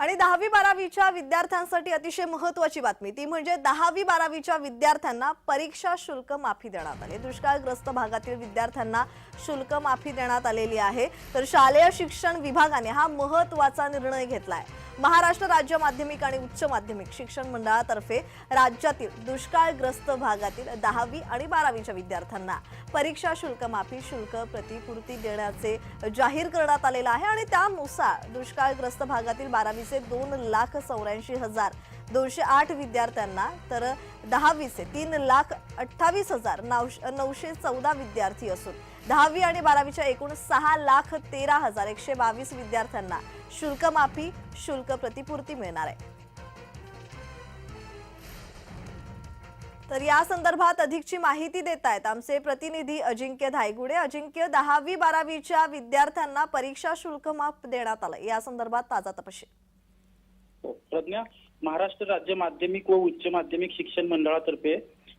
आणि दहावी बारावीच्या विद्यार्थ्यांसाठी अतिशय महत्वाची बातमी. ती म्हणजे दहावी बारावीच्या विद्यार्थ्यांना परीक्षा शुल्क माफी देण्यात आली. दुष्काळग्रस्त भागातील विद्यार्थ्यांना शुल्क माफी देण्यात आलेली आहे. तर शालेय शिक्षण विभागाने हा महत्त्वाचा निर्णय घेतलाय. महाराष्ट्र राज्य माध्यमिक आणि उच्च माध्यमिक शिक्षण मंडळातर्फे राज्यातील दुष्काळग्रस्त भागातील दहावी आणि बारावीच्या विद्यार्थ्यांना परीक्षा शुल्क माफी शुल्क प्रतिपूर्ती देण्याचे जाहीर करण्यात आलेलं आहे आणि त्यानुसार दुष्काळग्रस्त भागातील बारावीचे दोन लाख चौऱ्याऐंशी हजार दोनशे आठ विद्यार्थ्यांना तर दहावीचे तीन लाख अठ्ठावीस हजार नऊशे चौदा विद्यार्थी असून दहावी आणि बारावीच्या एकूण सहा लाख तेरा हजार एकशे बावीस विद्यार्थ्यांना शुल्कमाफी शुल्क प्रतिपूर्ती मिळणार आहे. तर या संदर्भात अधिकची माहिती देत आहेत आमचे प्रतिनिधी अजिंक्य धायगुडे. अजिंक्य दहावी बारावीच्या विद्यार्थ्यांना परीक्षा शुल्क माफ देण्यात आलं या संदर्भात ताजा तपशील. हो, प्रज्ञा महाराष्ट्र राज्य माध्यमिक व उच्च माध्यमिक शिक्षण मंडळातर्फे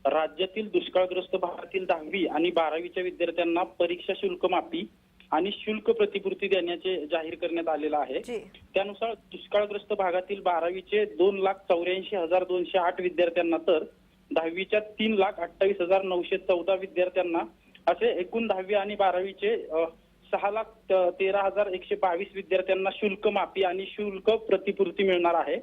राज्यातील दुष्काळग्रस्त भागातील दहावी आणि बारावीच्या विद्यार्थ्यांना परीक्षा शुल्क माफी आणि शुल्क प्रतिपूर्ती देण्याचे जाहीर करण्यात आलेलं आहे. त्यानुसार दुष्काळग्रस्त भागातील बारावीचे दोन लाख चौऱ्याऐंशी हजार दोनशे आठ विद्यार्थ्यांना तर दहावीच्या तीन लाख अठ्ठावीस हजार नऊशे चौदा विद्यार्थ्यांना असे एकूण दहावी आणि बारावीचे सहा लाख तेरा हजार एकशे बावीस विद्यार्थ्यांना शुल्क माफी आणि शुल्क प्रतिपूर्ती मिळणार आहे.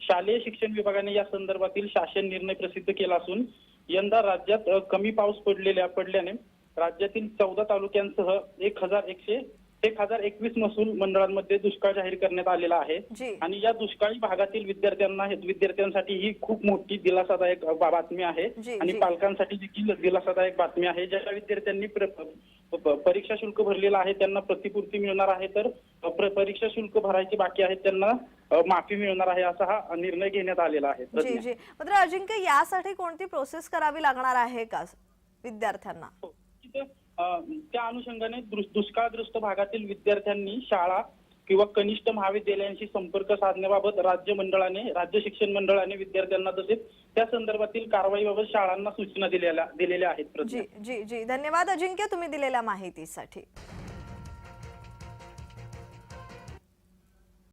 शालेय शिक्षण विभागाने या संदर्भातील शासन निर्णय प्रसिद्ध केला असून यंदा राज्यात कमी पाऊस पडलेल्या पडल्याने राज्यातील चौदा तालुक्यांसह एक हजार एकशे एक हजार एकवीस महसूल मंडळांमध्ये दुष्काळ जाहीर करण्यात आलेला आहे. आणि या दुष्काळी भागातील विद्यार्थ्यांना विद्यार्थ्यांसाठी ही खूप मोठी दिलासादायक बातमी आहे. आणि. पालकांसाठी देखील दिलासादायक बातमी आहे. ज्या विद्यार्थ्यांनी परीक्षा शुल्क भरलेलं आहे त्यांना प्रतिपूर्ती मिळणार आहे तर परीक्षा शुल्क भरायचे बाकी आहेत त्यांना माफी मिळणार आहे असा हा निर्णय घेण्यात आलेला आहे. जी प्रज्ञा. जी. मात्र अजिंक्य यासाठी कोणती प्रोसेस करावी लागणार आहे का विद्यार्थ्यांना? हो. त्या अनुषंगाने दुष्काळग्रस्त भागातील विद्यार्थ्यांनी शाळा किंवा कनिष्ठ महाविद्यालयांशी संपर्क साधण्याबाबत राज्य मंडळाने राज्य शिक्षण मंडळाने विद्यार्थ्यांना तसेच त्या संदर्भातील कारवाईबाबत शाळांना सूचना दिलेल्या दिलेल्या आहेत जी जी जी. धन्यवाद अजिंक्य तुम्ही दिलेल्या माहितीसाठी.